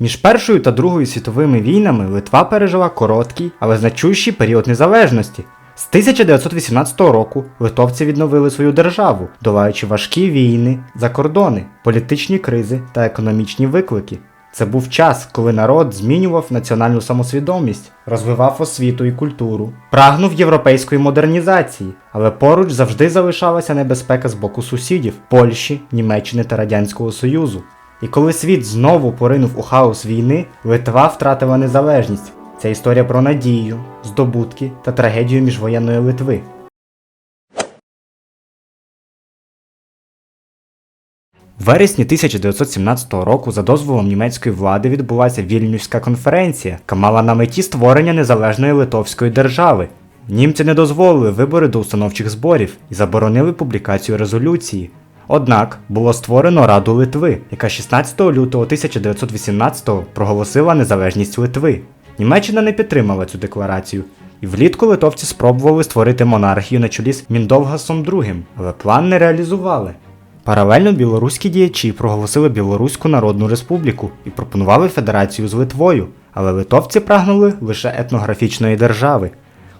Між Першою та Другою світовими війнами Литва пережила короткий, але значущий період незалежності. З 1918 року литовці відновили свою державу, долаючи важкі війни, закордони, політичні кризи та економічні виклики. Це був час, коли народ змінював національну самосвідомість, розвивав освіту і культуру, прагнув європейської модернізації, але поруч завжди залишалася небезпека з боку сусідів Польщі, Німеччини та Радянського Союзу. І коли світ знову поринув у хаос війни, Литва втратила незалежність. Це історія про надію, здобутки та трагедію міжвоєнної Литви. В вересні 1917 року за дозволом німецької влади відбулася Вільнюська конференція, яка мала на меті створення незалежної литовської держави. Німці не дозволили вибори до установчих зборів і заборонили публікацію резолюції. Однак було створено Раду Литви, яка 16 лютого 1918-го проголосила незалежність Литви. Німеччина не підтримала цю декларацію, і влітку литовці спробували створити монархію на чолі з Міндовгасом II, але план не реалізували. Паралельно білоруські діячі проголосили Білоруську Народну Республіку і пропонували федерацію з Литвою, але литовці прагнули лише етнографічної держави.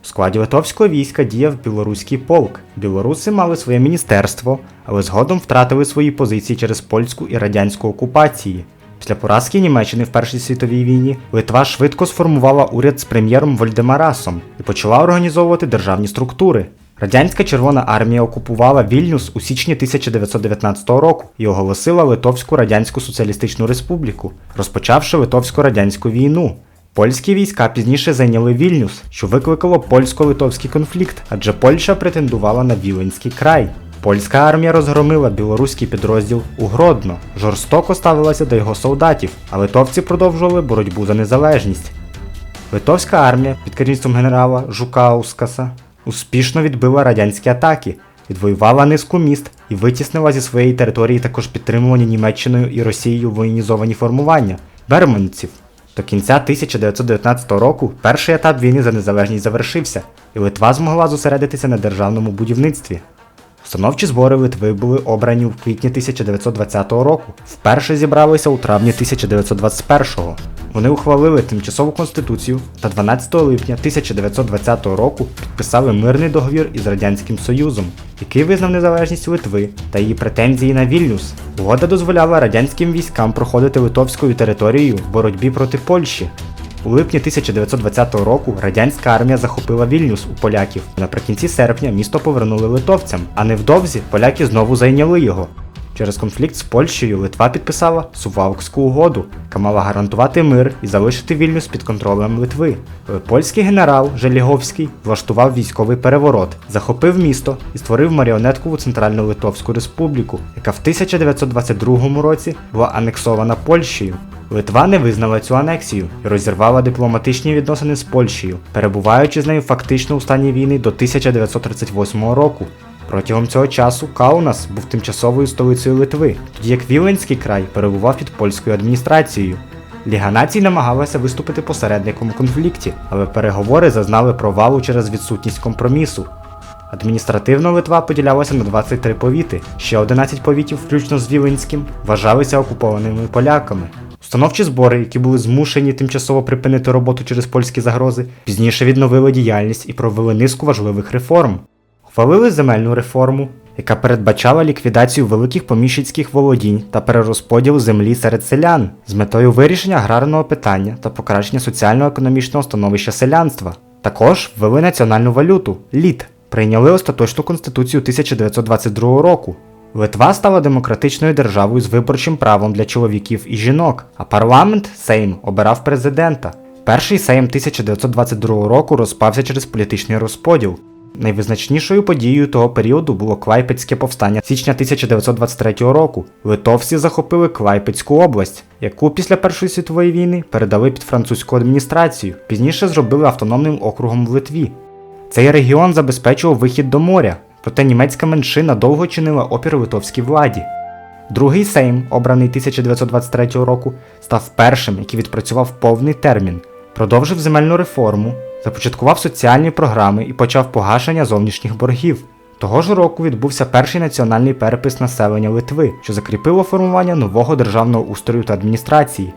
У складі литовського війська діяв білоруський полк. Білоруси мали своє міністерство, але згодом втратили свої позиції через польську і радянську окупації. Після поразки Німеччини в Першій світовій війні Литва швидко сформувала уряд з прем'єром Вольдемарасом і почала організовувати державні структури. Радянська Червона армія окупувала Вільнюс у січні 1919 року і оголосила Литовську Радянську Соціалістичну Республіку, розпочавши Литовсько-радянську війну. Польські війська пізніше зайняли Вільнюс, що викликало польсько-литовський конфлікт, адже Польща претендувала на Віленський край. Польська армія розгромила білоруський підрозділ у Гродно, жорстоко ставилася до його солдатів, а литовці продовжували боротьбу за незалежність. Литовська армія під керівництвом генерала Жукаускаса успішно відбила радянські атаки, відвоювала низку міст і витіснила зі своєї території також підтримувані Німеччиною і Росією воєнізовані формування берманців. До кінця 1919 року перший етап війни за незалежність завершився, і Литва змогла зосередитися на державному будівництві. Установчі збори Литви були обрані у квітні 1920 року, вперше зібралися у травні 1921-го. Вони ухвалили тимчасову конституцію та 12 липня 1920 року підписали мирний договір із Радянським Союзом, який визнав незалежність Литви та її претензії на Вільнюс. Угода дозволяла радянським військам проходити литовською територією в боротьбі проти Польщі. У липні 1920 року радянська армія захопила Вільнюс у поляків. Наприкінці серпня місто повернули литовцям, а невдовзі поляки знову зайняли його. Через конфлікт з Польщею Литва підписала Сувалкську угоду, яка мала гарантувати мир і залишити Вільнюс під контролем Литви. Польський генерал Желіговський влаштував військовий переворот, захопив місто і створив маріонеткову Центральну Литовську Республіку, яка в 1922 році була анексована Польщею. Литва не визнала цю анексію і розірвала дипломатичні відносини з Польщею, перебуваючи з нею фактично у стані війни до 1938 року. Протягом цього часу Каунас був тимчасовою столицею Литви, тоді як Віленський край перебував під польською адміністрацією. Ліга націй намагалася виступити посередником у конфлікті, але переговори зазнали провалу через відсутність компромісу. Адміністративно Литва поділялася на 23 повіти, ще 11 повітів, включно з Віленським, вважалися окупованими поляками. Установчі збори, які були змушені тимчасово припинити роботу через польські загрози, пізніше відновили діяльність і провели низку важливих реформ. Ухвалили земельну реформу, яка передбачала ліквідацію великих поміщицьких володінь та перерозподіл землі серед селян з метою вирішення аграрного питання та покращення соціально-економічного становища селянства. Також ввели національну валюту літ, прийняли остаточну конституцію 1922 року. Литва стала демократичною державою з виборчим правом для чоловіків і жінок, а парламент Сейм обирав президента. Перший Сейм 1922 року розпався через політичний розподіл. Найвизначнішою подією того періоду було Клайпецьке повстання січня 1923 року. Литовці захопили Клайпецьку область, яку після Першої світової війни передали під французьку адміністрацію, пізніше зробили автономним округом в Литві. Цей регіон забезпечував вихід до моря, проте німецька меншина довго чинила опір литовській владі. Другий Сейм, обраний 1923 року, став першим, який відпрацював повний термін, продовжив земельну реформу, започаткував соціальні програми і почав погашення зовнішніх боргів. Того ж року відбувся перший національний перепис населення Литви, що закріпило формування нового державного устрою та адміністрації.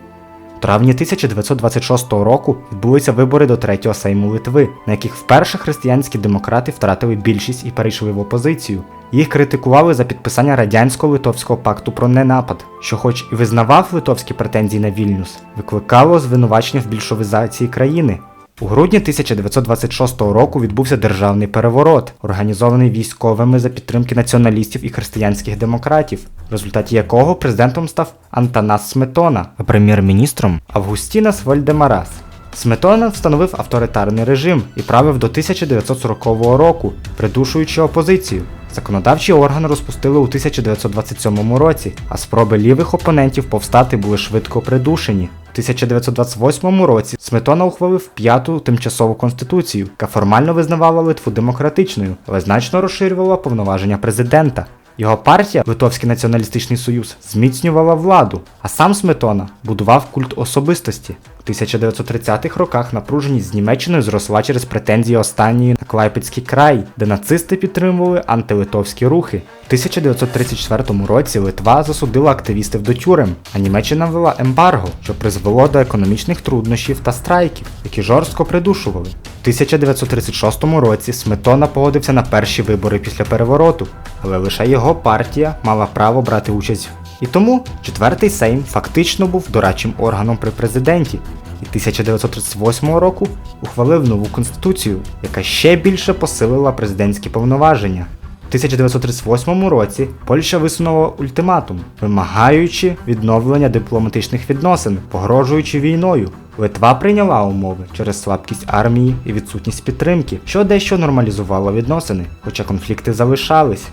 У травні 1926 року відбулися вибори до третього сейму Литви, на яких вперше християнські демократи втратили більшість і перейшли в опозицію. Їх критикували за підписання радянсько-литовського пакту про ненапад, що, хоч і визнавав литовські претензії на Вільнюс, викликало звинувачення в більшовізації країни. У грудні 1926 року відбувся державний переворот, організований військовими за підтримки націоналістів і християнських демократів, в результаті якого президентом став Антанас Сметона, а прем'єр-міністром Августінас Вольдемарас. Сметона встановив авторитарний режим і правив до 1940 року, придушуючи опозицію. Законодавчий орган розпустили у 1927 році, а спроби лівих опонентів повстати були швидко придушені. У 1928 році Сметона ухвалив п'яту тимчасову конституцію, яка формально визнавала Литву демократичною, але значно розширювала повноваження президента. Його партія, Литовський націоналістичний союз, зміцнювала владу, а сам Сметона будував культ особистості. У 1930-х роках напруженість з Німеччиною зросла через претензії останньої на Клайпецький край, де нацисти підтримували антилитовські рухи. У 1934 році Литва засудила активістів до тюрем, а Німеччина ввела ембарго, що призвело до економічних труднощів та страйків, які жорстко придушували. У 1936 році Сметона погодився на перші вибори після перевороту, але лише його партія мала право брати участь. І тому четвертий Сейм фактично був дорадчим органом при президенті, і 1938 року ухвалив нову конституцію, яка ще більше посилила президентські повноваження. У 1938 році Польща висунула ультиматум, вимагаючи відновлення дипломатичних відносин, погрожуючи війною. Литва прийняла умови через слабкість армії і відсутність підтримки, що дещо нормалізувало відносини, хоча конфлікти залишались.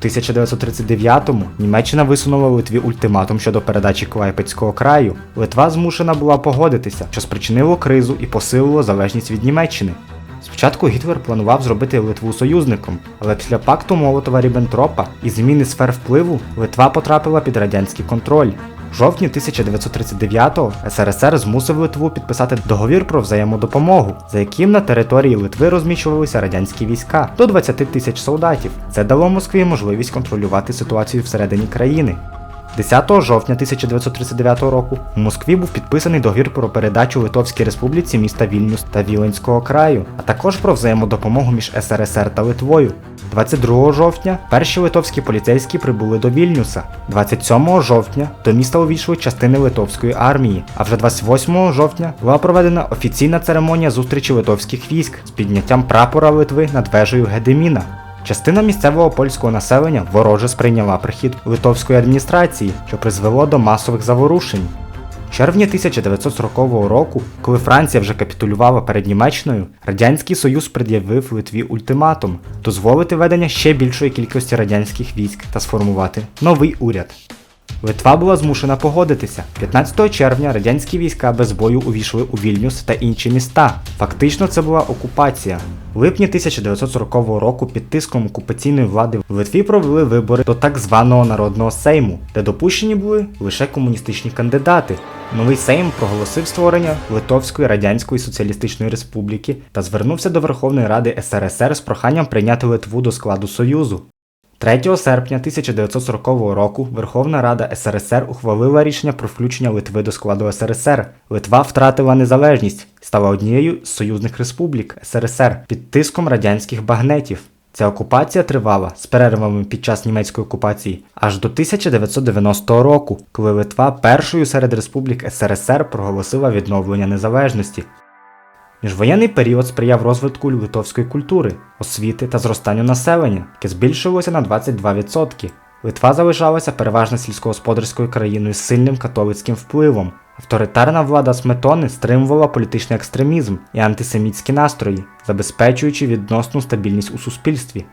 У 1939-му Німеччина висунула Литві ультиматум щодо передачі Клайпецького краю. Литва змушена була погодитися, що спричинило кризу і посилило залежність від Німеччини. Спочатку Гітлер планував зробити Литву союзником, але після пакту Молотова Ріббентропа і зміни сфер впливу Литва потрапила під радянський контроль. В жовтні 1939-го СРСР змусив Литву підписати договір про взаємодопомогу, за яким на території Литви розміщувалися радянські війська до 20 тисяч солдатів. Це дало Москві можливість контролювати ситуацію всередині країни. 10 жовтня 1939 року у Москві був підписаний договір про передачу Литовській Республіці міста Вільнюс та Віленського краю, а також про взаємодопомогу між СРСР та Литвою. 22 жовтня перші литовські поліцейські прибули до Вільнюса. 27 жовтня до міста увійшли частини литовської армії. А вже 28 жовтня була проведена офіційна церемонія зустрічі литовських військ з підняттям прапора Литви над вежею Гедеміна. Частина місцевого польського населення вороже сприйняла прихід литовської адміністрації, що призвело до масових заворушень. В червні 1940 року, коли Франція вже капітулювала перед Німеччиною, Радянський Союз пред'явив Литві ультиматум дозволити ведення ще більшої кількості радянських військ та сформувати новий уряд. Литва була змушена погодитися. 15 червня радянські війська без бою увійшли у Вільнюс та інші міста. Фактично це була окупація. В липні 1940 року під тиском окупаційної влади в Литві провели вибори до так званого народного сейму, де допущені були лише комуністичні кандидати. Новий сейм проголосив створення Литовської Радянської Соціалістичної Республіки та звернувся до Верховної Ради СРСР з проханням прийняти Литву до складу Союзу. 3 серпня 1940 року Верховна Рада СРСР ухвалила рішення про включення Литви до складу СРСР. Литва втратила незалежність, стала однією з союзних республік СРСР під тиском радянських багнетів. Ця окупація тривала з перервами під час німецької окупації аж до 1990 року, коли Литва першою серед республік СРСР проголосила відновлення незалежності. Міжвоєнний період сприяв розвитку литовської культури, освіти та зростанню населення, яке збільшилося на 22%. Литва залишалася переважно сільськогосподарською країною з сильним католицьким впливом. Авторитарна влада Сметони стримувала політичний екстремізм і антисемітські настрої, забезпечуючи відносну стабільність у суспільстві.